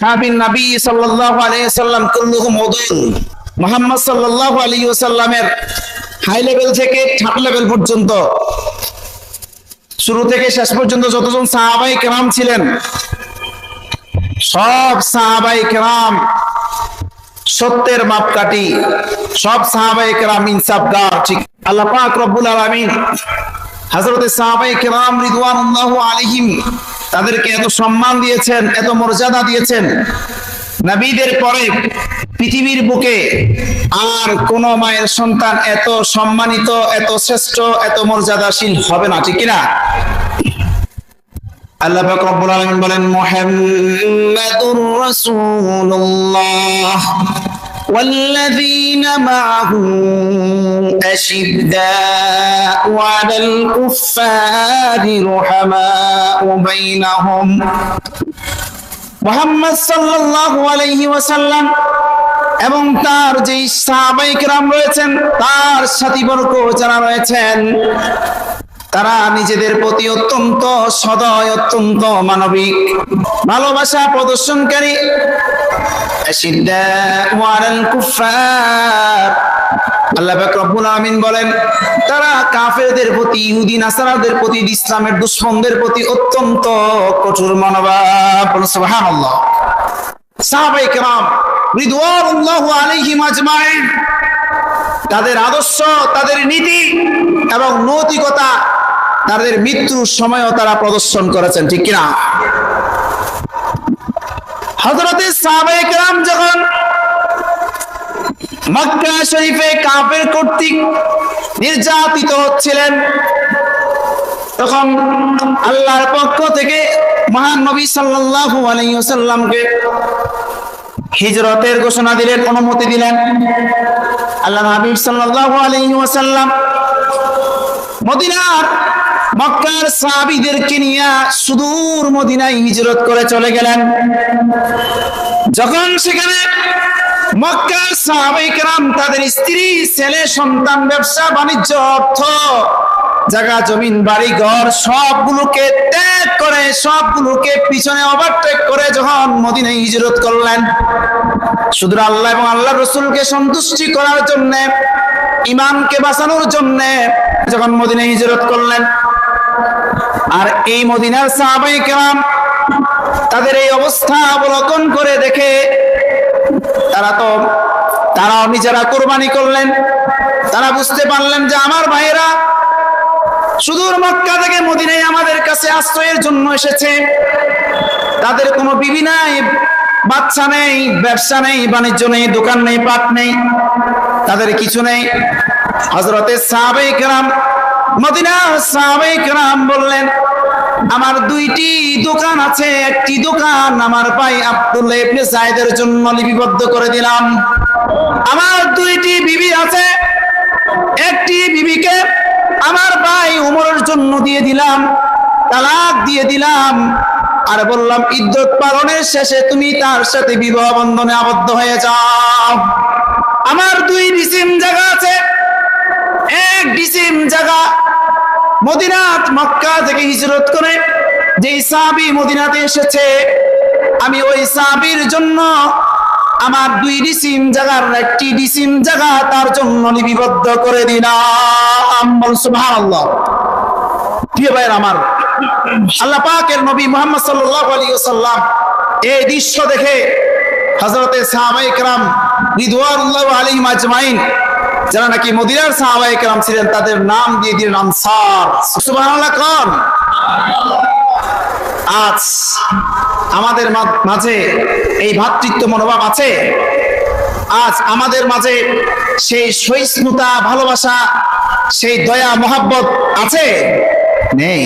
সাহাবিন নবী সাল্লাল্লাহু আলাইহি সাল্লাম কুল্লুহুম উদুল মুহাম্মদ সাল্লাল্লাহু আলাইহি ওয়াসাল্লামের হাই লেভেল থেকে থার্ড লেভেল পর্যন্ত। শুরু থেকে শেষ পর্যন্ত যতজন সাহাবাই কেরাম ছিলেন, সব সাহাবাই কেরাম সত্যের মাপকাঠি, সব সাহাবাই কেরাম ইনসাফগার ঠিক। আল্লাহ পাক রব্বুল আলামিন হযরত সাহাবাই কেরাম রিদওয়ানুল্লাহু আলাইহিম তাদেরকে এত সম্মান দিয়েছেন, এত মর্যাদা দিয়েছেন। নবীদের পরে পৃথিবীর বুকে আর কোন মায়ের সন্তান এত সম্মানিত, এত শ্রেষ্ঠ, এত মর্যাদাশীল হবে না, ঠিক কিনা? আল্লাহ পাক রব্বুল বলেন, মুহাম্মাদুর রাসূলুল্লাহ। والذين معه أشداء على الكفار رحماء بينهم মোহাম্মদ সাল্লাল্লাহু আলাইহি ওয়াসাল্লাম এবং তার যে সাহাবাই کرام রয়েছেন তার সাথীবর্গ যারা রয়েছেন তারা নিজেদের প্রতি অত্যন্ত সদয় অত্যন্ত মানবিক ভালোবাসা প্রদর্শনকারী أشداء على الكفار আল্লাহ পাক রব্বুল আমিন বলেন তারা কাফেরদের প্রতি ইহুদি নাসারাদের প্রতি ইসলামের দুশ্মনদের প্রতি অত্যন্ত কঠোর মনোভাব বলুন সুবহানাল্লাহ সাহাবায়ে কেরাম রিদওয়ানুল্লাহু আলাইহিম আজমাইন তাদের আদর্শ তাদের নীতি এবং নৈতিকতা তাদের মৃত্যুর সময়ও তারা প্রদর্শন করেছেন, ঠিক কিনা? হযরতে সাহাবায়ে কেরাম যখন মক্কা শরীফে কাফের কর্তৃক নির্যাতিত হচ্ছিলেন, তখন আল্লাহর পক্ষ থেকে মহান নবী সাল্লাল্লাহু আলাইহি ওয়াসাল্লামকে হিজরতের ঘোষণা দিলেন, অনুমতি দিলেন। আল্লাহ হাবিব সাল্লাল্লাহু আলাইহি ওয়াসাল্লাম মদিনার মক্কার সাহাবীদেরকে নিয়ে সুদূর মদিনায় হিজরত করে চলে গেলেন। যখন সেখানে মক্কার সাহাবাই কেরাম তাদের স্ত্রী, ছেলে, সন্তান, ব্যবসা, বাণিজ্য, অর্থ, জায়গা, জমিন, বাড়ি, ঘর সবগুলোকে ত্যাগ করে, সবগুলোকে পিছনে ওভারটেক করে যখন মদিনায় হিজরত করলেন। শুধু আল্লাহ এবং আল্লাহ রসুলকে সন্তুষ্টি করার জন্য ইমানকে বাঁচানোর জন্য যখন মদিনায় হিজরত করলেন। আর এই মদিনার সাহাবাই কেরাম তাদের এই অবস্থা অবলোকন করে দেখে তারা তো তারাও নিজেরা কোরবানি করলেন। তারা বুঝতে পারলেন যে আমার ভাইয়েরা সুদূর মক্কা থেকে মদিনায় আমাদের কাছে আশ্রয়ের জন্য এসেছে। তাদের কোনো বিবি নাই, বাচ্চা নেই, ব্যবসা নেই, বাণিজ্য নেই, দোকান নেই, পাট নেই, তাদের কিছু নেই। হজরতে সাহাবাই কেরাম মদিনা বললেন, আমার দুইটি দোকান আছে, একটি দোকান আমার ভাই আব্দুল্লাহ ইবনে জন্য লিপিবদ্ধ করে দিলাম। আমার দুইটি বিবি আছে, একটি বিবিকে আমার ভাই উমরের জন্য দিয়ে দিলাম, তালাক দিয়ে দিলাম আর বললাম ইদ্যত পালনের শেষে তুমি তার সাথে বিবাহ বন্ধনে আবদ্ধ হয়ে যাও। আমার দুই ডিসিম জায়গা আছে মদিনাত মক্কা থেকে হিজরত করে যে সাহাবি মদিনাতে এসেছে আমি ওই সাহাবির জন্য আমার দুই ডিসিম জায়গার একটি ডিসিম জায়গা তার জন্য লিপিবদ্ধ করে দিলাম বল সুবহানাল্লাহ প্রিয় ভাইয়ের আমার আল্লাহ পাকের নবী মুহাম্মদ সাল্লাল্লাহু আলাইহি ওয়াসাল্লাম এই দৃশ্য দেখে হযরতে সাহাবায়ে کرام রিদওয়ানুল্লাহ আলাইহিম আজমাইন যারা নাকি মদিনার সাহাবাই কেরাম ছিলেন, তাদের নাম দিয়ে দিলেন আনসার। সুবহানাল্লাহ খান আজ আমাদের মাঝে এই ভাতৃত্ব মনোভাব আছে। আজ আমাদের মাঝে সেই সহিষ্ণুতা, ভালোবাসা, সেই দয়া, মহাব্বত আছে? নেই।